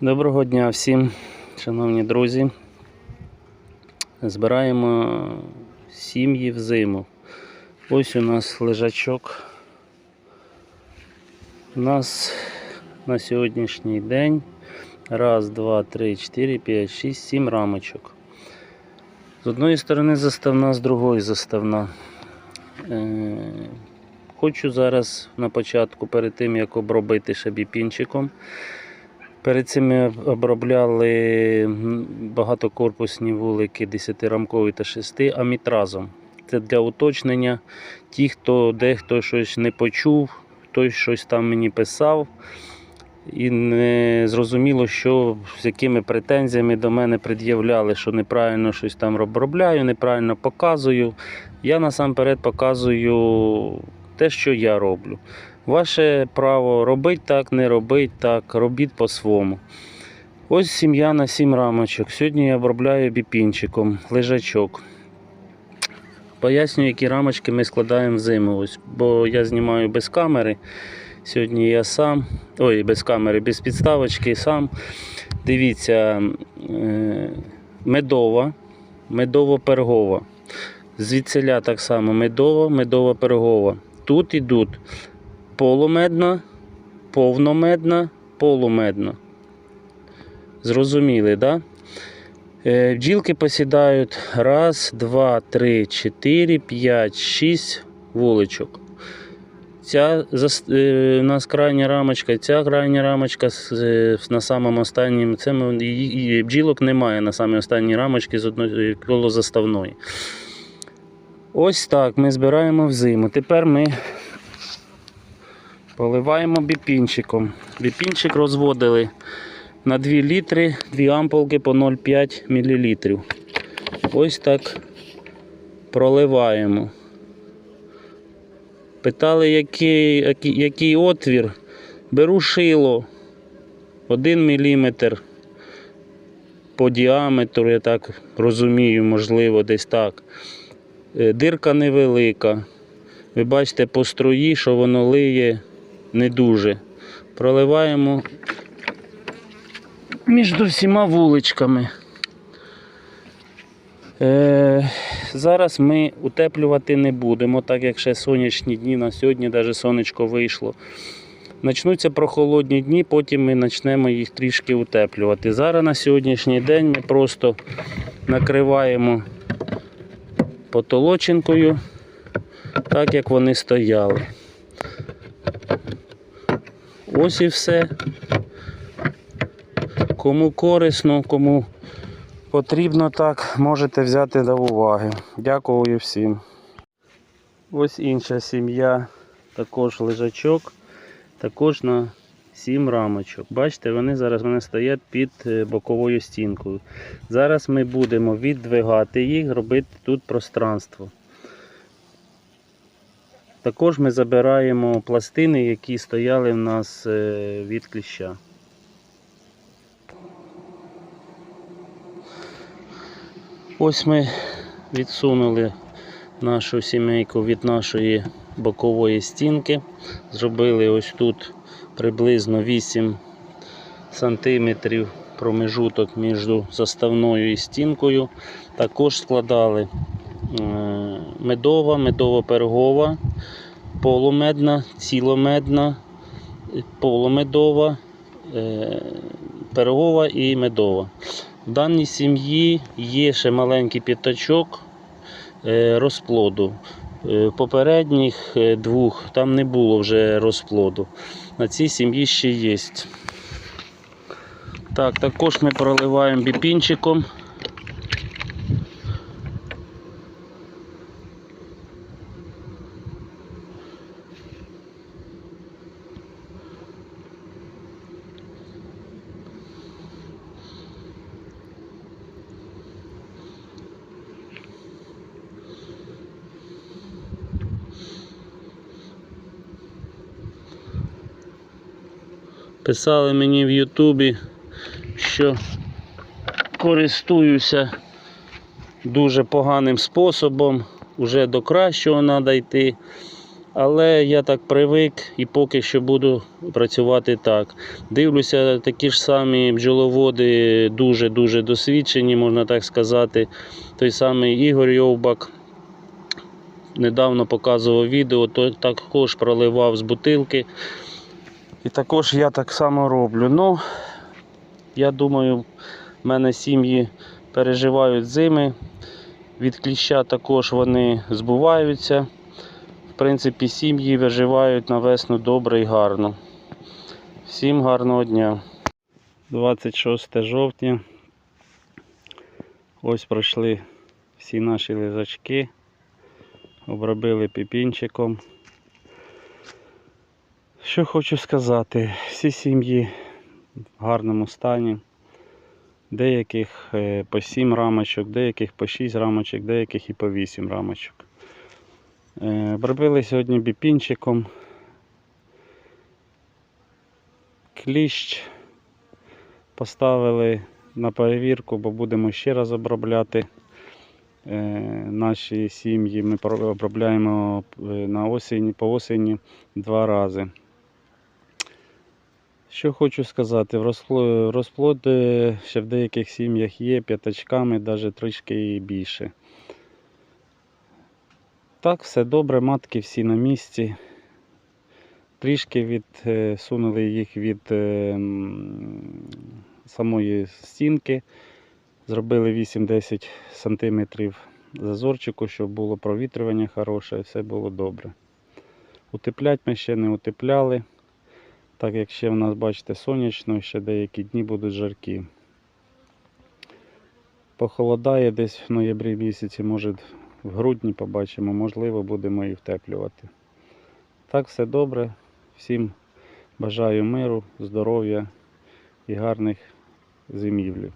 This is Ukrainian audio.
Доброго дня всім, шановні друзі. Збираємо сім'ї в зиму. Ось у нас лежачок. У нас на сьогоднішній день раз, два, три, чотири, п'ять, шість, сім рамочок. З одної сторони заставна, з другої заставна. Е, Хочу зараз на початку, перед тим як обробити ще біпінчиком. Перед цим ми обробляли багатокорпусні вулики 10-рамкові та 6 амітразом. Це для уточнення. Ті, хто дехто щось не почув, хтось щось там мені писав. І не зрозуміло, що з якими претензіями до мене пред'являли, що неправильно щось там обробляю, неправильно показую. Я насамперед показую те, що я роблю. Ваше право робить так, не робить так, робіть по-своєму. Ось сім'я на 7 рамочок. Сьогодні я обробляю біпінчиком, лежачок. Пояснюю, які рамочки ми складаємо в зиму. Ось, бо я знімаю без камери. Сьогодні я сам. Ой, без камери, без підставочки сам. Дивіться, е, медова, медово-пергова. Звідсиля так само медова, медово-пергова. Тут ідуть полумедна, повномедна, полумедна. Зрозуміли? Да? Е, Бджілки посідають раз, два, три, чотири, п'ять, шість вуличок. Ця е, у нас крайня рамочка, ця крайня рамочка на самому останньому. Це бджілок немає на самій останній рамочці з одної коло заставної. Ось так ми збираємо в зиму. Тепер ми поливаємо біпінчиком. Біпінчик розводили на 2 літри, 2 ампулки по 0,5 мл. Ось так проливаємо. Питали, який, який отвір. Беру шило 1 мм по діаметру, я так розумію, можливо, десь так. Е, Дирка невелика. Ви бачите по струї, що воно лиє не дуже. Проливаємо між всіма вуличками. Е, зараз ми утеплювати не будемо, так як ще сонячні дні на сьогодні, навіть сонечко вийшло. Начнуться прохолодні дні, потім ми почнемо їх трішки утеплювати. Зараз на сьогоднішній день ми просто накриваємо потолочинкою, так як вони стояли. Ось і все. Кому корисно, кому потрібно так, можете взяти до уваги. Дякую всім. Ось інша сім'я, також лежачок, також на 7 рамочок. Бачите, вони зараз вони стоять під е, боковою стінкою. Зараз ми будемо віддвигати їх, робити тут пространство. Також ми забираємо пластини, які стояли в нас е, від кліща. Ось ми відсунули нашу сімейку від нашої бокової стінки. Зробили ось тут приблизно 8 сантиметрів промежуток між заставною і стінкою. Також складали е, медова, медово-пергова, полумедна, ціломедна, полумедова, е, пергова і медова. В даній сім'ї є ще маленький п'ятачок е, розплоду. Е, Попередніх е, двох там не було вже розплоду. На цій сім'ї ще є. Так, також ми проливаємо біпінчиком. Писали мені в Ютубі, що користуюся дуже поганим способом, вже до кращого треба йти. Але я так привик і поки що буду працювати так. Дивлюся, такі ж самі бджоловоди дуже-дуже досвідчені, можна так сказати. Той самий Ігор Йовбак недавно показував відео, то також проливав з бутилки. І також я так само роблю. Ну, я думаю, в мене сім'ї переживають зими. Від кліща також вони збуваються. В принципі, сім'ї виживають на весну добре і гарно. Всім гарного дня. 26 жовтня. Ось пройшли всі наші лежачки. Обробили піпінчиком. Що хочу сказати, всі сім'ї в гарному стані. Деяких е, по 7 рамочок, деяких по 6 рамочок, деяких і по 8 рамочок. Е, Обробили сьогодні біпінчиком. Кліщ поставили на перевірку, бо будемо ще раз обробляти е, наші сім'ї. Ми обробляємо е, на осінь, по осені два рази. Що хочу сказати, розплод е, ще в деяких сім'ях є п'ятачками, навіть трішки і більше. Так, все добре, матки всі на місці. Трішки відсунули їх від е, самої стінки. Зробили 8-10 см зазорчику, щоб було провітрювання хороше, все було добре. Утеплять ми ще не утепляли. Так як ще в нас, бачите, сонячно, ще деякі дні будуть жаркі. Похолодає десь в ноябрі місяці, може в грудні побачимо, можливо, будемо і втеплювати. Так, все добре. Всім бажаю миру, здоров'я і гарних зимівлів.